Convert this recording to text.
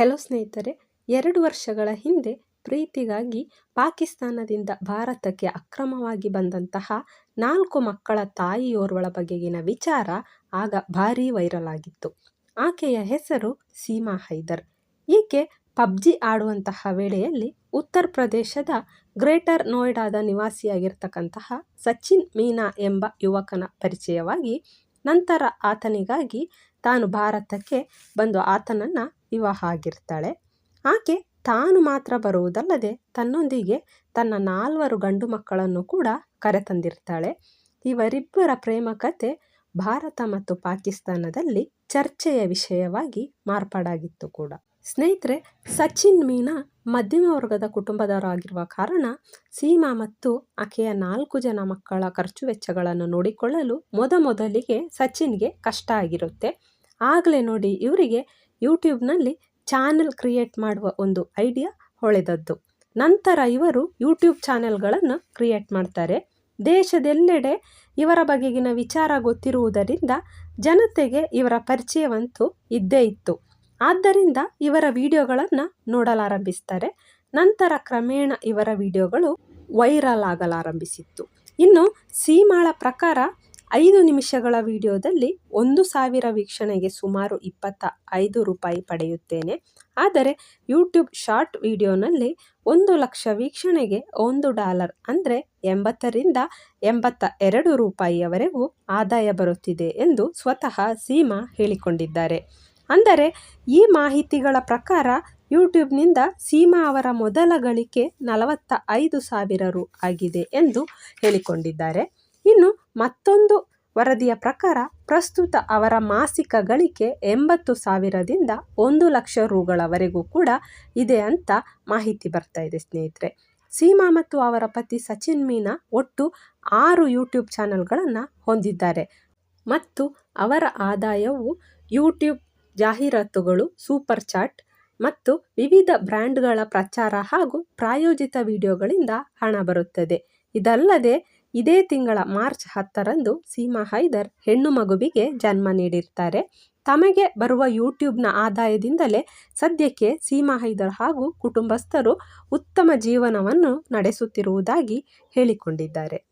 Hello ಸ್ನೇಹಿತರೆ, ಎರಡು ವರ್ಷಗಳ ಹಿಂದೆ ಪ್ರೀತಿಗಾಗಿ ಪಾಕಿಸ್ತಾನದಿಂದ ಭಾರತಕ್ಕೆ ಅಕ್ರಮವಾಗಿ ಬಂದಂತಹ ನಾಲ್ಕು ಮಕ್ಕಳ ತಾಯಿಯೋರ್ವಳ ಬಗೆಗಿನ ವಿಚಾರ ಆಗ ಭಾರೀ ವೈರಲ್ ಆಗಿತ್ತು. ಆಕೆಯ ಹೆಸರು ಸೀಮಾ ಹೈದರ್. ಈಕೆ ಪಬ್ಜಿ ಆಡುವಂತಹ ವೇಳೆಯಲ್ಲಿ ಉತ್ತರ ಪ್ರದೇಶದ ಗ್ರೇಟರ್ ನೋಯ್ಡಾದ ನಿವಾಸಿಯಾಗಿರ್ತಕ್ಕಂತಹ ಸಚಿನ್ ಮೀನಾ ಎಂಬ ಯುವಕನ ಪರಿಚಯವಾಗಿ ನಂತರ ಆತನಿಗಾಗಿ ತಾನು ಭಾರತಕ್ಕೆ ಬಂದು ಆತನನ್ನು ವಿವಾಹ ಆಗಿರ್ತಾಳೆ ಆಕೆ ತಾನು ಮಾತ್ರ ಬರುವುದಲ್ಲದೆ ತನ್ನೊಂದಿಗೆ ತನ್ನ ನಾಲ್ವರು ಗಂಡು ಮಕ್ಕಳನ್ನು ಕೂಡ ಕರೆತಂದಿರ್ತಾಳೆ. ಇವರಿಬ್ಬರ ಪ್ರೇಮ ಕತೆ ಭಾರತ ಮತ್ತು ಪಾಕಿಸ್ತಾನದಲ್ಲಿ ಚರ್ಚೆಯ ವಿಷಯವಾಗಿ ಮಾರ್ಪಾಡಾಗಿತ್ತು ಕೂಡ. ಸ್ನೇಹಿತರೆ, ಸಚಿನ್ ಮೀನಾ ಮಧ್ಯಮ ವರ್ಗದ ಕುಟುಂಬದವರಾಗಿರುವ ಕಾರಣ ಸೀಮಾ ಮತ್ತು ಆಕೆಯ ನಾಲ್ಕು ಜನ ಮಕ್ಕಳ ಖರ್ಚು ವೆಚ್ಚಗಳನ್ನು ನೋಡಿಕೊಳ್ಳಲು ಮೊದಮೊದಲಿಗೆ ಸಚಿನ್ಗೆ ಕಷ್ಟ ಆಗಿರುತ್ತೆ. ಆಗಲೇ ನೋಡಿ ಇವರಿಗೆ ಯೂಟ್ಯೂಬ್ನಲ್ಲಿ ಚಾನೆಲ್ ಕ್ರಿಯೇಟ್ ಮಾಡುವ ಒಂದು ಐಡಿಯಾ ಹೊಳೆದದ್ದು. ನಂತರ ಇವರು ಯೂಟ್ಯೂಬ್ ಚಾನೆಲ್ಗಳನ್ನು ಕ್ರಿಯೇಟ್ ಮಾಡ್ತಾರೆ. ದೇಶದೆಲ್ಲೆಡೆ ಇವರ ಬಗೆಗಿನ ವಿಚಾರ ಗೊತ್ತಿರುವುದರಿಂದ ಜನತೆಗೆ ಇವರ ಪರಿಚಯವಂತೂ ಇದ್ದೇ ಇತ್ತು. ಆದ್ದರಿಂದ ಇವರ ವಿಡಿಯೋಗಳನ್ನು ನೋಡಲಾರಂಭಿಸ್ತಾರೆ. ನಂತರ ಕ್ರಮೇಣ ಇವರ ವಿಡಿಯೋಗಳು ವೈರಲ್ ಆಗಲಾರಂಭಿಸಿತ್ತು. ಇನ್ನು ಸೀಮಾಳ ಪ್ರಕಾರ ಐದು ನಿಮಿಷಗಳ ವಿಡಿಯೋದಲ್ಲಿ ಒಂದು ಸಾವಿರ ವೀಕ್ಷಣೆಗೆ ಸುಮಾರು ಇಪ್ಪತ್ತ ಐದು ರೂಪಾಯಿ ಪಡೆಯುತ್ತೇನೆ. ಆದರೆ ಯೂಟ್ಯೂಬ್ ಶಾರ್ಟ್ ವಿಡಿಯೋನಲ್ಲಿ ಒಂದು ಲಕ್ಷ ವೀಕ್ಷಣೆಗೆ ಒಂದು ಡಾಲರ್ ಅಂದರೆ ಎಂಬತ್ತರಿಂದ ಎಂಬತ್ತ ಎರಡು ರೂಪಾಯಿಯವರೆಗೂ ಆದಾಯ ಬರುತ್ತಿದೆ ಎಂದು ಸ್ವತಃ ಸೀಮಾ ಹೇಳಿಕೊಂಡಿದ್ದಾರೆ. ಅಂದರೆ ಈ ಮಾಹಿತಿಗಳ ಪ್ರಕಾರ ಯೂಟ್ಯೂಬ್ನಿಂದ ಸೀಮಾ ಅವರ ಮೊದಲ ಗಳಿಕೆ ನಲವತ್ತ ಐದು ಸಾವಿರ ರು ಆಗಿದೆ ಎಂದು ಹೇಳಿಕೊಂಡಿದ್ದಾರೆ. ಇನ್ನು ಮತ್ತೊಂದು ವರದಿಯ ಪ್ರಕಾರ ಪ್ರಸ್ತುತ ಅವರ ಮಾಸಿಕ ಗಳಿಕೆ ಎಂಬತ್ತು ಸಾವಿರದಿಂದ ಒಂದು ಲಕ್ಷ ರುಗಳವರೆಗೂ ಕೂಡ ಇದೆ ಅಂತ ಮಾಹಿತಿ ಬರ್ತಾ ಇದೆ ಸ್ನೇಹಿತರೆ. ಸೀಮಾ ಮತ್ತು ಅವರ ಪತಿ ಸಚಿನ್ ಮೀನಾ ಒಟ್ಟು ಆರು ಯೂಟ್ಯೂಬ್ ಚಾನಲ್ಗಳನ್ನು ಹೊಂದಿದ್ದಾರೆ. ಮತ್ತು ಅವರ ಆದಾಯವು ಯೂಟ್ಯೂಬ್ ಜಾಹೀರಾತುಗಳು, ಸೂಪರ್ ಚಾಟ್ ಮತ್ತು ವಿವಿಧ ಬ್ರ್ಯಾಂಡ್ಗಳ ಪ್ರಚಾರ ಹಾಗೂ ಪ್ರಾಯೋಜಿತ ವಿಡಿಯೋಗಳಿಂದ ಹಣ ಬರುತ್ತದೆ. ಇದಲ್ಲದೆ ಇದೇ ತಿಂಗಳ ಮಾರ್ಚ್ ಹತ್ತರಂದು ಸೀಮಾ ಹೈದರ್ ಹೆಣ್ಣು ಮಗುವಿಗೆ ಜನ್ಮ ನೀಡಿರ್ತಾರೆ. ತಮಗೆ ಬರುವ ಯೂಟ್ಯೂಬ್ನ ಆದಾಯದಿಂದಲೇ ಸದ್ಯಕ್ಕೆ ಸೀಮಾ ಹೈದರ್ ಹಾಗೂ ಕುಟುಂಬಸ್ಥರು ಉತ್ತಮ ಜೀವನವನ್ನು ನಡೆಸುತ್ತಿರುವುದಾಗಿ ಹೇಳಿಕೊಂಡಿದ್ದಾರೆ.